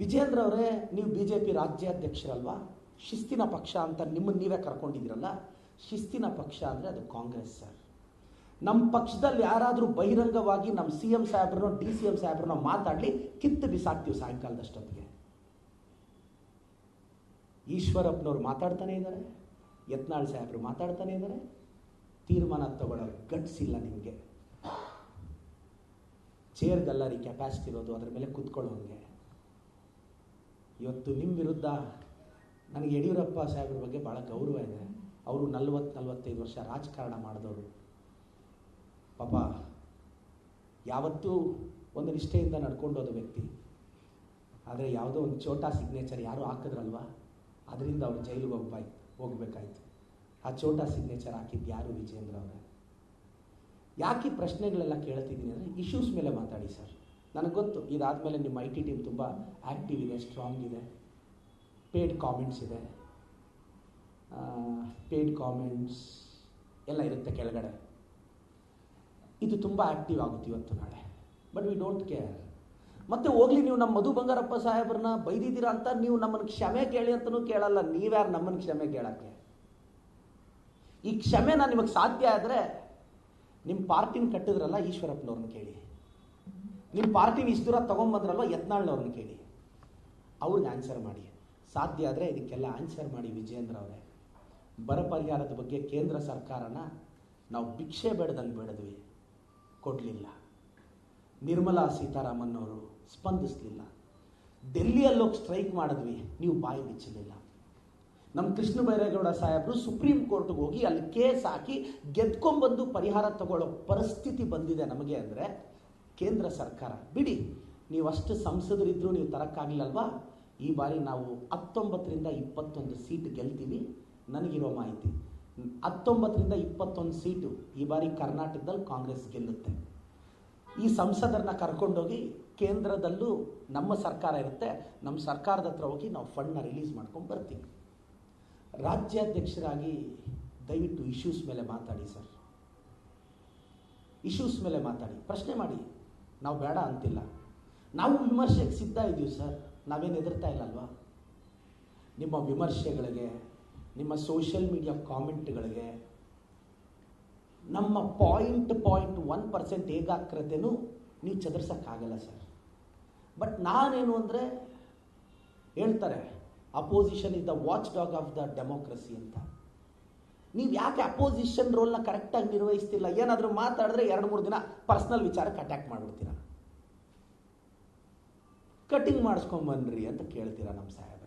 ವಿಜೇಂದ್ರ ಅವರೇ ನೀವು B J P ರಾಜ್ಯಾಧ್ಯಕ್ಷರಲ್ವಾ? ಶಿಸ್ತಿನ ಪಕ್ಷ ಅಂತ ನಿಮ್ಮನ್ನು ನೀವೇ ಕರ್ಕೊಂಡಿದ್ದೀರಲ್ಲ? ಶಿಸ್ತಿನ ಪಕ್ಷ ಅಂದರೆ ಅದು ಕಾಂಗ್ರೆಸ್, ಸರ್. ನಮ್ಮ ಪಕ್ಷದಲ್ಲಿ ಯಾರಾದರೂ ಬಹಿರಂಗವಾಗಿ ನಮ್ಮ ಸಿ ಎಂ ಸಾಹೇಬ್ರನ್ನೋ, ಡಿ ಸಿ ಎಂ ಸಾಹೇಬ್ರನ್ನೋ ಮಾತಾಡಲಿ, ಕಿತ್ತು ಬಿಸಾಕ್ತೀವಿ ಸಾಯಂಕಾಲದಷ್ಟೊತ್ತಿಗೆ. ಈಶ್ವರಪ್ಪನವ್ರು ಮಾತಾಡ್ತಾನೆ ಇದ್ದಾರೆ. ಯತ್ನಾಳ್ ಸಾಹೇಬರು ಮಾತಾಡ್ತಾನೆ ಇದ್ದಾರೆ. ತೀರ್ಮಾನ ತಗೊಳ್ಳೋ ಗಟ್ಸ್ ಇಲ್ಲ ನಿಮಗೆ. ಚೇರ್ಗೆಲ್ಲ ರೀ ಕೆಪಾಸಿಟಿ ಇರೋದು, ಅದರ ಮೇಲೆ ಕುತ್ಕೊಳ್ಳೋಂಗೆ. ಇವತ್ತು ನಿಮ್ಮ ವಿರುದ್ಧ ನನಗೆ ಯಡಿಯೂರಪ್ಪ ಸಾಹೇಬ್ರ ಬಗ್ಗೆ ಭಾಳ ಗೌರವ ಇದೆ. ಅವರು ನಲ್ವತ್ತು, ನಲ್ವತ್ತೈದು ವರ್ಷ ರಾಜಕಾರಣ ಮಾಡಿದವರು. ಪಾಪ, ಯಾವತ್ತೂ ಒಂದು ನಿಷ್ಠೆಯಿಂದ ನಡ್ಕೊಂಡು ಹೋದ ವ್ಯಕ್ತಿ. ಆದರೆ ಯಾವುದೋ ಒಂದು ಚೋಟಾ ಸಿಗ್ನೇಚರ್ ಯಾರು ಹಾಕಿದ್ರಲ್ವಾ? ಅದರಿಂದ ಅವ್ರು ಜೈಲಿಗೆ ಹೋಗ್ಬಾಯ್ತು ಹೋಗ್ಬೇಕಾಯ್ತು. ಆ ಚೋಟಾ ಸಿಗ್ನೇಚರ್ ಹಾಕಿದ್ದು ಯಾರು ವಿಜೇಂದ್ರ ಅವರು? ಯಾಕೆ ಪ್ರಶ್ನೆಗಳೆಲ್ಲ ಕೇಳ್ತಿದ್ದೀನಿ ಅಂದರೆ ಇಶ್ಯೂಸ್ ಮೇಲೆ ಮಾತಾಡಿ ಸರ್. ನನಗೆ ಗೊತ್ತು. ಇದಾದಮೇಲೆ ನಿಮ್ಮ ಐ ಟಿ ಟೀಮ್ ತುಂಬ ಆ್ಯಕ್ಟಿವ್ ಇದೆ ಸ್ಟ್ರಾಂಗ್ ಇದೆ. ಪೇಡ್ ಕಾಮೆಂಟ್ಸ್ ಇದೆ. ಪೇಡ್ ಕಾಮೆಂಟ್ಸ್ ಎಲ್ಲ ಇರುತ್ತೆ ಕೆಳಗಡೆ. ಇದು ತುಂಬ ಆ್ಯಕ್ಟಿವ್ ಆಗುತ್ತೆ ಇವತ್ತು ನಾಳೆ. ಬಟ್ ವಿ ಡೋಂಟ್ ಕೇರ್ ಮತ್ತೆ ಹೋಗ್ಲಿ, ನೀವು ನಮ್ಮ ಮಧು ಬಂಗಾರಪ್ಪ ಸಾಹೇಬ್ರನ್ನ ಬೈದಿದ್ದೀರಾ ಅಂತ ನೀವು ನಮ್ಮನ್ನು ಕ್ಷಮೆ ಕೇಳಿ ಅಂತಲೂ ಕೇಳಲ್ಲ. ನೀವ್ಯಾರು ನಮ್ಮನ್ನು ಕ್ಷಮೆ ಕೇಳಕ್ಕೆ? ಈ ಕ್ಷಮೆ ನಾನು ನಿಮಗೆ ಸಾಧ್ಯ ಆದರೆ ನಿಮ್ಮ ಪಾರ್ಟಿನ ಕಟ್ಟಿದ್ರಲ್ಲ ಈಶ್ವರಪ್ಪನವ್ರನ್ನ ಕೇಳಿ. ನಿಮ್ಮ ಪಾರ್ಟಿ ಇಷ್ಟು ದೂರ ತೊಗೊಂಬಂದ್ರಲ್ವ ಯತ್ನಾಳ್ನವ್ರನ್ನ ಕೇಳಿ. ಅವ್ರಿಗೆ ಆನ್ಸರ್ ಮಾಡಿ. ಸಾಧ್ಯ ಆದರೆ ಇದಕ್ಕೆಲ್ಲ ಆನ್ಸರ್ ಮಾಡಿ ವಿಜಯೇಂದ್ರ ಅವರೇ. ಬರ ಪರಿಹಾರದ ಬಗ್ಗೆ ಕೇಂದ್ರ ಸರ್ಕಾರನ ನಾವು ಭಿಕ್ಷೆ ಬೇಡದಂಗೆ ಬೇಡದ್ವಿ. ಕೊಡಲಿಲ್ಲ. ನಿರ್ಮಲಾ ಸೀತಾರಾಮನ್ ಅವರು ಸ್ಪಂದಿಸಲಿಲ್ಲ. ಡೆಲ್ಲಿಯಲ್ಲಿ ಹೋಗಿ ಸ್ಟ್ರೈಕ್ ಮಾಡಿದ್ವಿ. ನೀವು ಬಾಯಿ ಬಿಚ್ಚಲಿಲ್ಲ ನಮ್ಮ ಕೃಷ್ಣ ಬೈರೇಗೌಡ ಸಾಹೇಬರು ಸುಪ್ರೀಂ ಕೋರ್ಟ್ಗೆ ಹೋಗಿ ಅಲ್ಲಿ ಕೇಸ್ ಹಾಕಿ ಗೆದ್ಕೊಂಬಂದು ಪರಿಹಾರ ತಗೊಳ್ಳೋ ಪರಿಸ್ಥಿತಿ ಬಂದಿದೆ ನಮಗೆ ಅಂದರೆ ಕೇಂದ್ರ ಸರ್ಕಾರ, ಬಿಡಿ. ನೀವು ಅಷ್ಟು ಸಂಸದರಿದ್ದರೂ ನೀವು ತರಕ್ಕಾಗಲಿಲ್ಲಲ್ವಾ ಈ ಬಾರಿ ನಾವು ಹತ್ತೊಂಬತ್ತರಿಂದ ಇಪ್ಪತ್ತೊಂದು ಸೀಟ್ ಗೆಲ್ತೀವಿ. ನನಗಿರೋ ಮಾಹಿತಿ, ಹತ್ತೊಂಬತ್ತರಿಂದ ಇಪ್ಪತ್ತೊಂದು ಸೀಟು ಈ ಬಾರಿ ಕರ್ನಾಟಕದಲ್ಲಿ ಕಾಂಗ್ರೆಸ್ ಗೆಲ್ಲುತ್ತೆ. ಈ ಸಂಸದರನ್ನ ಕರ್ಕೊಂಡೋಗಿ ಕೇಂದ್ರದಲ್ಲೂ ನಮ್ಮ ಸರ್ಕಾರ ಇರುತ್ತೆ. ನಮ್ಮ ಸರ್ಕಾರದ ಹತ್ರ ಹೋಗಿ ನಾವು ಫಂಡ್ನ ರಿಲೀಸ್ ಮಾಡ್ಕೊಂಡು ಬರ್ತೀವಿ. ರಾಜ್ಯಾಧ್ಯಕ್ಷರಾಗಿ ದಯವಿಟ್ಟು ಇಶ್ಯೂಸ್ ಮೇಲೆ ಮಾತಾಡಿ ಸರ್. ಇಶ್ಯೂಸ್ ಮೇಲೆ ಮಾತಾಡಿ. ಪ್ರಶ್ನೆ ಮಾಡಿ. ನಾವು ಬೇಡ ಅಂತಿಲ್ಲ. ನಾವು ವಿಮರ್ಶೆಗೆ ಸಿದ್ಧ ಇದ್ದೀವಿ ಸರ್. ನಾವೇನು ಎದುರ್ತಾ ಇಲ್ಲಲ್ವಾ? ನಿಮ್ಮ ವಿಮರ್ಶೆಗಳಿಗೆ, ನಿಮ್ಮ ಸೋಷಿಯಲ್ ಮೀಡಿಯಾ ಕಾಮೆಂಟ್ಗಳಿಗೆ ನಮ್ಮ ಪಾಯಿಂಟ್ ಪಾಯಿಂಟ್ ಒನ್ ಪರ್ಸೆಂಟ್ ಏಕಾಗ್ರತೆನೂ ನೀವು ಚದರ್ಸೋಕ್ಕಾಗಲ್ಲ ಸರ್. ಬಟ್ ನಾನೇನು ಅಂದರೆ, ಹೇಳ್ತಾರೆ opposition is the watch dog of the democracy ಅಂತ. ನೀವು ಯಾಕೆ ಅಪೋಸಿಷನ್ ರೋಲ್ನ ಕರೆಕ್ಟಾಗಿ ನಿರ್ವಹಿಸ್ತಿಲ್ಲ? ಏನಾದರೂ ಮಾತಾಡಿದ್ರೆ ಎರಡು, ಮೂರು ದಿನ ಪರ್ಸ್ನಲ್ ವಿಚಾರಕ್ಕೆ ಅಟ್ಯಾಕ್ ಮಾಡಿಬಿಡ್ತೀರ? ಕಟಿಂಗ್ ಮಾಡಿಸ್ಕೊಂಬನ್ರಿ ಅಂತ ಕೇಳ್ತೀರಾ ನಮ್ಮ ಸಾಹೇಬ್